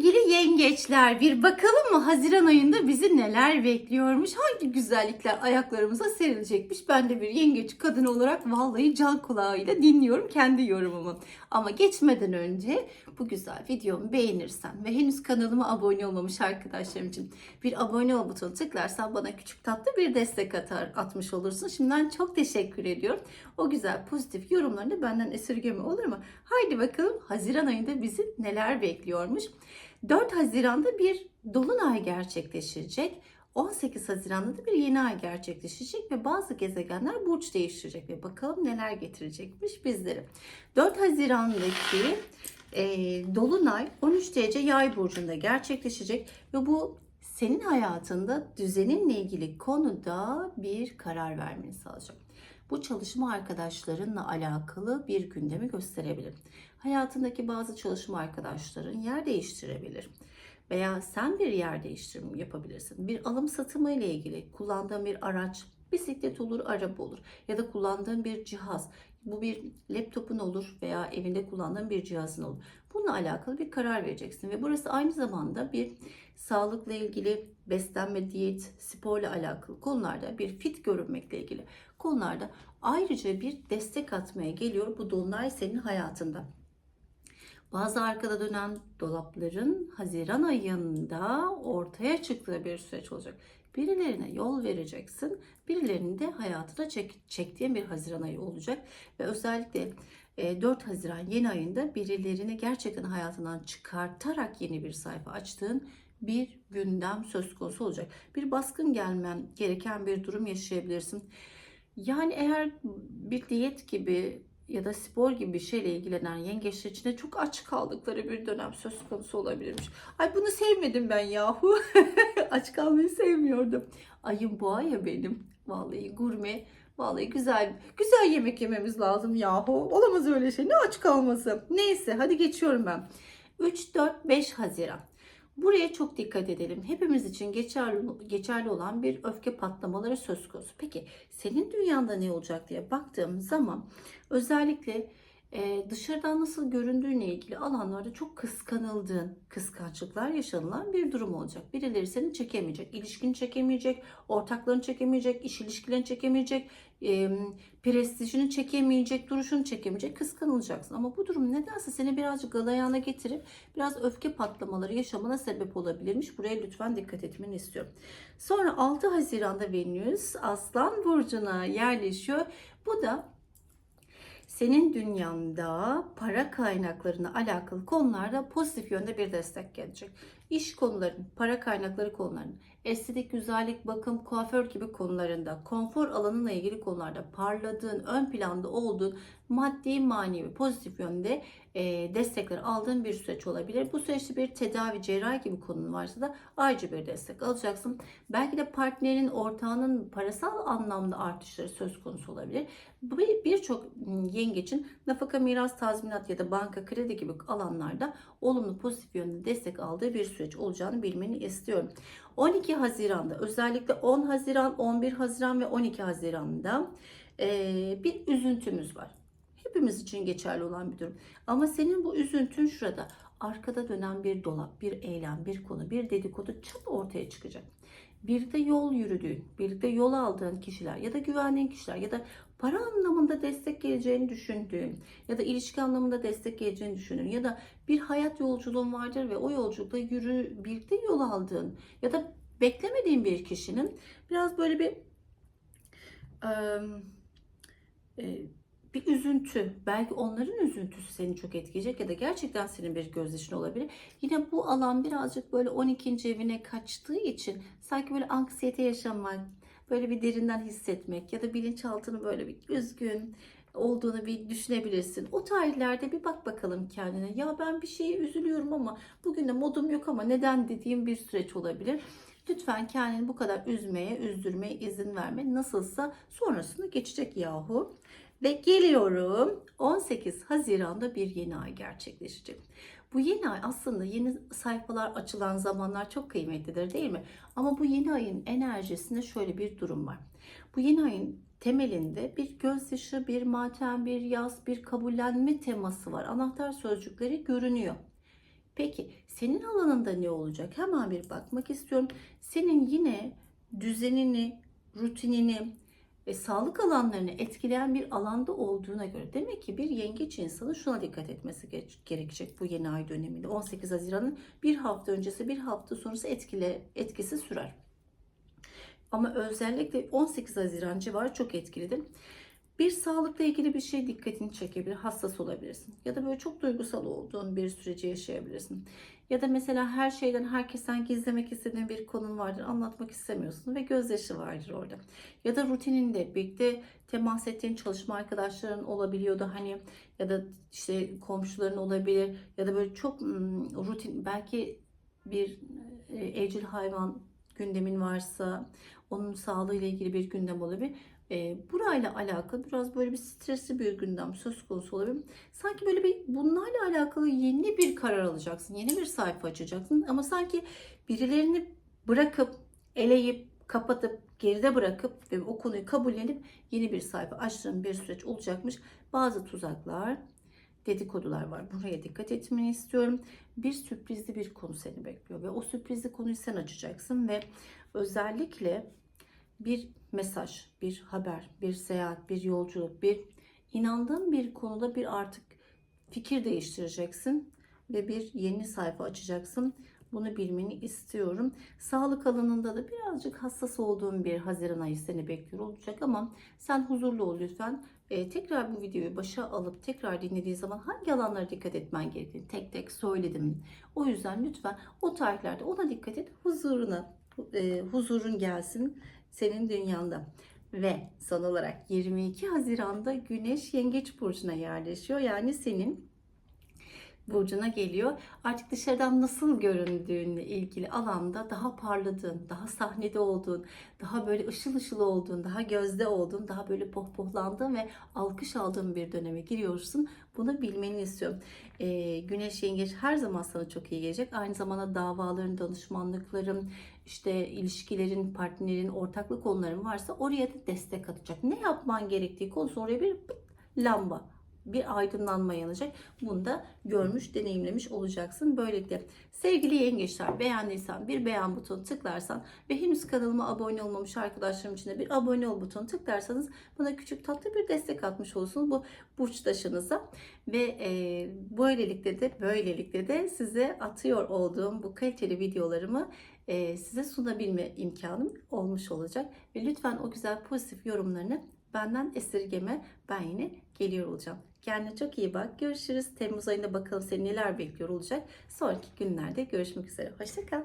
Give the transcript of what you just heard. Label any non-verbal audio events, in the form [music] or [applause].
Sevgili yengeçler bir bakalım mı Haziran ayında bizi neler bekliyormuş? Hangi güzellikler ayaklarımıza serilecekmiş? Ben de bir yengeç kadını olarak vallahi can kulağıyla dinliyorum kendi yorumumu. Ama geçmeden önce bu güzel videomu beğenirsen ve henüz kanalıma abone olmamış arkadaşlarım için bir abone ol butonu tıklarsan bana küçük tatlı bir destek atar, atmış olursun. Şimdiden çok teşekkür ediyorum. O güzel pozitif yorumlarını benden esirgeme olur mu? Haydi bakalım Haziran ayında bizi neler bekliyormuş? 4 Haziran'da bir dolunay gerçekleşecek. 18 Haziran'da da bir yeni ay gerçekleşecek ve bazı gezegenler burç değiştirecek ve bakalım neler getirecekmiş bizlere. 4 Haziran'daki e, dolunay 13 derece yay burcunda gerçekleşecek ve bu senin hayatında düzeninle ilgili konuda bir karar vermeni sağlayacak. Bu çalışma arkadaşlarınla alakalı bir gündemi gösterebilir. Hayatındaki bazı çalışma arkadaşların yer değiştirebilir. Veya sen bir yer değiştirme yapabilirsin. Bir alım satımı ile ilgili kullandığın bir araç, bisiklet olur, araba olur ya da kullandığın bir cihaz. Bu bir laptopun olur veya evinde kullandığın bir cihazın olur. Bununla alakalı bir karar vereceksin ve burası aynı zamanda bir sağlıkla ilgili beslenme, diyet, sporla alakalı konularda bir fit görünmekle ilgili konularda ayrıca bir destek atmaya geliyor bu dolunay senin hayatında. Bazı arkada dönen dolapların Haziran ayında ortaya çıktığı bir süreç olacak. Birilerine yol vereceksin, birilerini de hayatına çek, çektiğin bir Haziran ayı olacak. Ve özellikle 4 Haziran yeni ayında birilerini gerçekten hayatından çıkartarak yeni bir sayfa açtığın bir gündem söz konusu olacak. Bir baskın gelmen gereken bir durum yaşayabilirsin. Yani eğer bir diyet gibi ya da spor gibi bir şeyle ilgilenen yengeçler için de çok aç kaldıkları bir dönem söz konusu olabilirmiş. Ay bunu sevmedim ben yahu. [laughs] aç kalmayı sevmiyordum. Ayım boğa ya benim. Vallahi gurme. Vallahi güzel güzel yemek yememiz lazım yahu. Olamaz öyle şey. Ne aç kalması. Neyse hadi geçiyorum ben. 3, 4, 5 Haziran. Buraya çok dikkat edelim. Hepimiz için geçerli, geçerli olan bir öfke patlamaları söz konusu. Peki senin dünyanda ne olacak diye baktığım zaman özellikle e, dışarıdan nasıl göründüğüne ilgili alanlarda çok kıskanıldığın, kıskançlıklar yaşanılan bir durum olacak. Birileri seni çekemeyecek, ilişkini çekemeyecek, ortaklarını çekemeyecek, iş ilişkilerini çekemeyecek, e, prestijini çekemeyecek, duruşunu çekemeyecek, kıskanılacaksın. Ama bu durum nedense seni birazcık galayana getirip biraz öfke patlamaları yaşamana sebep olabilirmiş. Buraya lütfen dikkat etmeni istiyorum. Sonra 6 Haziran'da Venüs Aslan Burcu'na yerleşiyor. Bu da senin dünyanda para kaynaklarına alakalı konularda pozitif yönde bir destek gelecek. İş konuların, para kaynakları konularının, estetik, güzellik, bakım, kuaför gibi konularında, konfor alanına ilgili konularda parladığın, ön planda olduğun maddi, manevi, pozitif yönde e, destekler aldığın bir süreç olabilir. Bu süreçte bir tedavi, cerrahi gibi konun varsa da ayrıca bir destek alacaksın. Belki de partnerin, ortağının parasal anlamda artışları söz konusu olabilir. Birçok yengeçin nafaka, miras, tazminat ya da banka, kredi gibi alanlarda olumlu, pozitif yönde destek aldığı bir süreç olacağını bilmeni istiyorum. 12 Haziran'da özellikle 10 Haziran, 11 Haziran ve 12 Haziran'da bir üzüntümüz var. Hepimiz için geçerli olan bir durum. Ama senin bu üzüntün şurada. Arkada dönen bir dolap, bir eylem, bir konu, bir dedikodu çat ortaya çıkacak. Bir de yol yürüdüğün, birlikte yol aldığın kişiler ya da güvendiğin kişiler ya da para anlamında destek geleceğini düşündüğün ya da ilişki anlamında destek geleceğini düşündüğün ya da bir hayat yolculuğun vardır ve o yolculukta yürü, birlikte yol aldığın ya da beklemediğin bir kişinin biraz böyle bir e, bir üzüntü, belki onların üzüntüsü seni çok etkileyecek ya da gerçekten senin bir gözyaşın olabilir. Yine bu alan birazcık böyle 12. evine kaçtığı için sanki böyle anksiyete yaşamak, böyle bir derinden hissetmek ya da bilinçaltını böyle bir üzgün olduğunu bir düşünebilirsin. O tarihlerde bir bak bakalım kendine. Ya ben bir şeye üzülüyorum ama bugün de modum yok ama neden dediğim bir süreç olabilir. Lütfen kendini bu kadar üzmeye, üzdürmeye izin verme. Nasılsa sonrasında geçecek yahu. Ve geliyorum 18 Haziran'da bir yeni ay gerçekleşecek. Bu yeni ay aslında yeni sayfalar açılan zamanlar çok kıymetlidir değil mi? Ama bu yeni ayın enerjisinde şöyle bir durum var. Bu yeni ayın temelinde bir gözyaşı, bir matem, bir yaz, bir kabullenme teması var. Anahtar sözcükleri görünüyor. Peki senin alanında ne olacak? Hemen bir bakmak istiyorum. Senin yine düzenini, rutinini ve sağlık alanlarını etkileyen bir alanda olduğuna göre demek ki bir yengeç insanı şuna dikkat etmesi ge- gerekecek bu yeni ay döneminde. 18 Haziran'ın bir hafta öncesi bir hafta sonrası etkile, etkisi sürer. Ama özellikle 18 Haziran civarı çok etkilidir. Bir sağlıkla ilgili bir şey dikkatini çekebilir, hassas olabilirsin. Ya da böyle çok duygusal olduğun bir süreci yaşayabilirsin. Ya da mesela her şeyden, herkesten gizlemek istediğin bir konun vardır, anlatmak istemiyorsun ve gözyaşı vardır orada. Ya da rutininde birlikte temas ettiğin çalışma arkadaşların olabiliyordu hani ya da işte komşuların olabilir ya da böyle çok rutin belki bir e, evcil hayvan gündemin varsa onun sağlığıyla ilgili bir gündem olabilir. E, burayla alakalı biraz böyle bir stresli bir gündem söz konusu olabilir. Sanki böyle bir bunlarla alakalı yeni bir karar alacaksın. Yeni bir sayfa açacaksın. Ama sanki birilerini bırakıp, eleyip, kapatıp, geride bırakıp ve o konuyu kabullenip yeni bir sayfa açtığın bir süreç olacakmış. Bazı tuzaklar, dedikodular var. Buraya dikkat etmeni istiyorum. Bir sürprizli bir konu seni bekliyor ve o sürprizli konuyu sen açacaksın ve özellikle bir mesaj, bir haber, bir seyahat, bir yolculuk, bir inandığın bir konuda bir artık fikir değiştireceksin ve bir yeni sayfa açacaksın. Bunu bilmeni istiyorum. Sağlık alanında da birazcık hassas olduğum bir Haziran ayı seni bekliyor olacak ama sen huzurlu ol lütfen. Ee, tekrar bu videoyu başa alıp tekrar dinlediği zaman hangi alanlara dikkat etmen gerektiğini tek tek söyledim. O yüzden lütfen o tarihlerde ona dikkat et. Huzuruna, e, huzurun gelsin senin dünyanda. Ve son olarak 22 Haziran'da Güneş Yengeç Burcu'na yerleşiyor. Yani senin burcuna geliyor. Artık dışarıdan nasıl göründüğünle ilgili alanda daha parladığın, daha sahnede olduğun, daha böyle ışıl ışıl olduğun, daha gözde olduğun, daha böyle pohpohlandığın ve alkış aldığın bir döneme giriyorsun. Bunu bilmeni istiyorum. Ee, Güneş Yengeç her zaman sana çok iyi gelecek. Aynı zamanda davaların, danışmanlıkların, işte ilişkilerin, partnerin, ortaklık konuların varsa oraya da destek atacak. Ne yapman gerektiği konusu oraya bir lamba bir aydınlanma yanacak. Bunu da görmüş, deneyimlemiş olacaksın. Böylelikle sevgili yengeçler beğendiysen bir beğen butonu tıklarsan ve henüz kanalıma abone olmamış arkadaşlarım için de bir abone ol butonu tıklarsanız bana küçük tatlı bir destek atmış olursunuz bu burçtaşınıza. Ve e, böylelikle de böylelikle de size atıyor olduğum bu kaliteli videolarımı e, size sunabilme imkanım olmuş olacak. Ve lütfen o güzel pozitif yorumlarını benden esirgeme. Ben yine geliyor olacağım. Kendine çok iyi bak. Görüşürüz. Temmuz ayında bakalım seni neler bekliyor olacak. Sonraki günlerde görüşmek üzere. Hoşçakal.